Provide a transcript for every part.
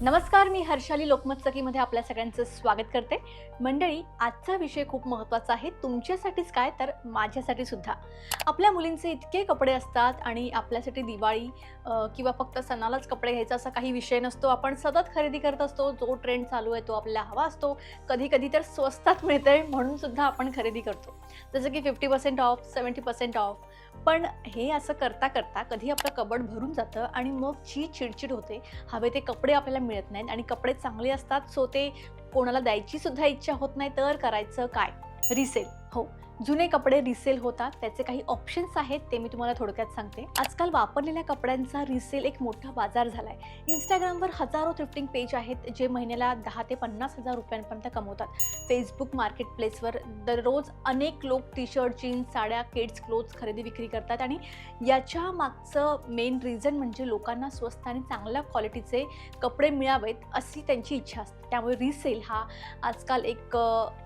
नमस्कार मी हर्षाली लोकमत सखीमध्ये आपल्या सगळ्यांचं स्वागत करते. मंडळी आजचा विषय खूप महत्त्वाचा आहे. तुमच्यासाठीच काय? तर माझ्यासाठी सुद्धा. आपल्या मुलींचे इतके कपडे असतात आणि आपल्यासाठी दिवाळी किंवा फक्त सणालाच कपडे घ्यायचा असा काही विषय नसतो. आपण सतत खरेदी करत असतो जो ट्रेंड चालू आहे तो आपल्याला हवा असतो. कधी कधी तर स्वस्तात मिळते म्हणून सुद्धा आपण खरेदी करतो. जसं की fifty percent off seventy percent off पण हे असं करता करता कधी आपलं कबड भरून जातं आणि मग जी चिडचिड होते. हवे ते कपडे आपल्याला मिळत नाहीत आणि कपडे चांगले असतात सो ते कोणाला द्यायची सुद्धा इच्छा होत नाही तर करायचं काय? रिसेल हो जुने कपडे रिसेल होतात त्याचे काही ऑप्शन्स आहेत ते मी तुम्हाला थोडक्यात सांगते. आजकाल वापरलेल्या कपड्यांचा रिसेल एक मोठा बाजार झाला आहे इंस्टाग्रामवर हजारो थ्रिफ्टिंग पेज आहेत जे महिन्याला दहा ते पन्नास हजार रुपयांपर्यंत कमवतात. फेसबुक मार्केट प्लेसवर दररोज अनेक लोक टी शर्ट जीन्स साड्या किड्स क्लोथ्स खरेदी विक्री करतात आणि याच्या मागचं मेन रिझन म्हणजे लोकांना स्वस्त आणि चांगल्या क्वालिटीचे कपडे मिळावेत अशी त्यांची इच्छा असते. त्यामुळे रिसेल हा आजकाल एक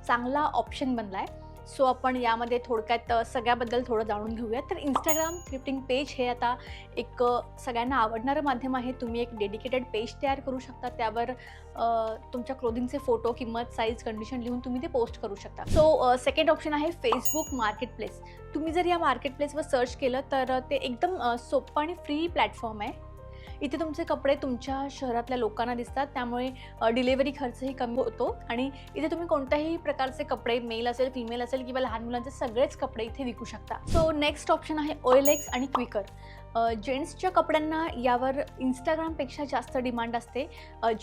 चांगला ऑप्शन बनला आहे सो आपण यामध्ये थोडक्यात सगळ्याबद्दल थोडं जाणून घेऊया तर इंस्टाग्राम थ्रिफ्टिंग पेज हे आता एक सगळ्यांना आवडणारं माध्यम आहे. तुम्ही एक डेडिकेटेड पेज तयार करू शकता. त्यावर तुमच्या क्लोदिंगचे फोटो किंमत साईज कंडिशन लिहून तुम्ही ते पोस्ट करू शकता. सो सेकंड ऑप्शन आहे फेसबुक मार्केट प्लेस तुम्ही जर या मार्केट प्लेसवर सर्च केलं तर ते एकदम सोपं आणि फ्री प्लॅटफॉर्म आहे. इथे तुमचे कपडे तुमच्या शहरातल्या लोकांना दिसतात. त्यामुळे डिलेवरी खर्चही कमी होतो. आणि इथे तुम्ही कोणत्याही प्रकारचे कपडे मेल असेल फिमेल असेल किंवा लहान मुलांचे सगळेच कपडे इथे विकू शकता. सो नेक्स्ट ऑप्शन आहे ओएलएक्स आणि क्विकर जेंट्सच्या कपड्यांना यावर इंस्टाग्रामपेक्षा जास्त डिमांड असते.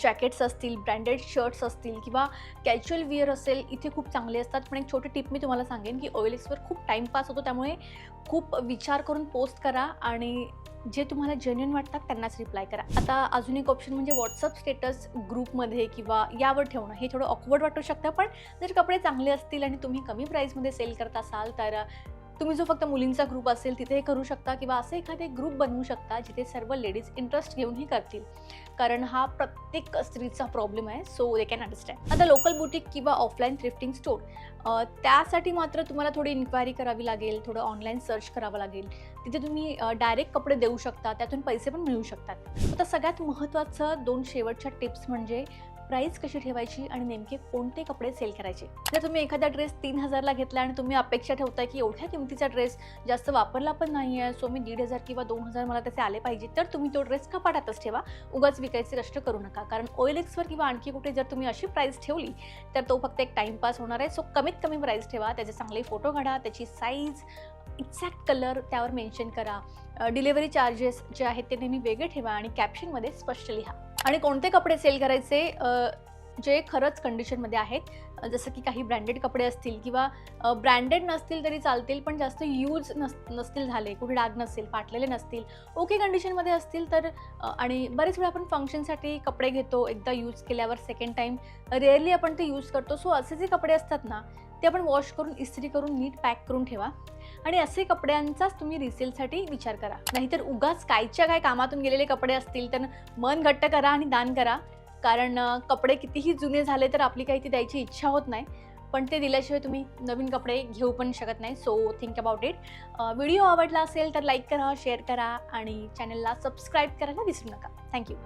जॅकेट्स असतील ब्रँडेड शर्ट्स असतील किंवा कॅज्युअल विअर असेल इथे खूप चांगले असतात. पण एक छोटी टिप मी तुम्हाला सांगेन की ओएलएक्सवर खूप टाईमपास होतो. त्यामुळे खूप विचार करून पोस्ट करा आणि जे तुम्हाला जेन्युन वाटतात त्यांनाच रिप्लाय करा. आता अजून एक ऑप्शन म्हणजे व्हॉट्सअप स्टेटस ग्रुपमध्ये किंवा यावर ठेवणं. हे थोडं ऑकवर्ड वाटू शकतं पण जर कपडे चांगले असतील आणि तुम्ही कमी प्राईसमध्ये सेल करत असाल तर तुम्ही जो फक्त मुलींचा ग्रुप असेल तिथे हे करू शकता किंवा असे एखादे ग्रुप बनवू शकता जिथे सर्व लेडीज इंटरेस्ट घेऊनही करतील. कारण हा प्रत्येक स्त्रीचा प्रॉब्लेम आहे सो दे कॅन अंडरस्टँड आता लोकल बुटीक किंवा ऑफलाईन थ्रिफ्टिंग स्टोर त्यासाठी मात्र तुम्हाला थोडी इन्क्वायरी करावी लागेल थोडं ऑनलाईन सर्च करावं लागेल. तिथे तुम्ही डायरेक्ट कपडे देऊ शकता त्यातून पैसे पण मिळू शकतात. आता सगळ्यात महत्त्वाचं दोन शेवटच्या टिप्स म्हणजे प्राइस कशी ठेवायची आणि नेमके कोणते कपडे सेल करायचे? जर तुम्ही एखादा ड्रेस तीन हजारला घेतला आणि तुम्ही अपेक्षा ठेवताय की एवढ्या किमतीचा ड्रेस जास्त वापरला पण नाही आहे सो मी दीड हजार किंवा दोन हजार मला त्याचे आले पाहिजे तर तुम्ही तो ड्रेस कपाटातच ठेवा. उगाच विकायचे कष्ट करू नका. कारण ओएलएक्सवर किंवा आणखी कुठे जर तुम्ही अशी प्राईस ठेवली तर तो फक्त एक टाईमपास होणार आहे. सो कमीत कमी प्राईस ठेवा. त्याचे चांगले फोटो काढा. त्याची साईज एक्झॅक्ट कलर त्यावर मेन्शन करा. डिलेवरी चार्जेस जे आहेत ते नेहमी वेगळे ठेवा आणि कॅप्शनमध्ये स्पष्ट लिहा. आणि कोणते कपडे सेल करायचे जे खरंच कंडिशनमध्ये आहेत? जसं की काही ब्रँडेड कपडे असतील किंवा ब्रँडेड नसतील तरी चालतील पण जास्त यूज नस नसतील झाले कुठे डाग नसतील फाटलेले नसतील ओके कंडिशनमध्ये असतील तर आणि बरेच वेळा आपण फंक्शनसाठी कपडे घेतो एकदा यूज केल्यावर सेकंड टाईम रेअरली आपण ते यूज करतो. सो असे जे कपडे असतात ना ते आपण वॉश करून इस्त्री करून नीट पॅक करून ठेवा. आणि असे कपड्यांचाच तुम्ही रिसेलसाठी विचार करा. नाहीतर उगाच कायच्या काय कामातून गेलेले कपडे असतील तर मन घट्ट करा आणि दान करा. कारण कपडे कितीही जुने झाले तर आपली काही ती द्यायची इच्छा होत नाही. पण ते दिल्याशिवाय तुम्ही नवीन कपडे घेऊ पण शकत नाही. So think about it video आवडला असेल तर लाईक करा शेअर करा आणि चॅनलला सबस्क्राईब करायला विसरू नका. थँक्यू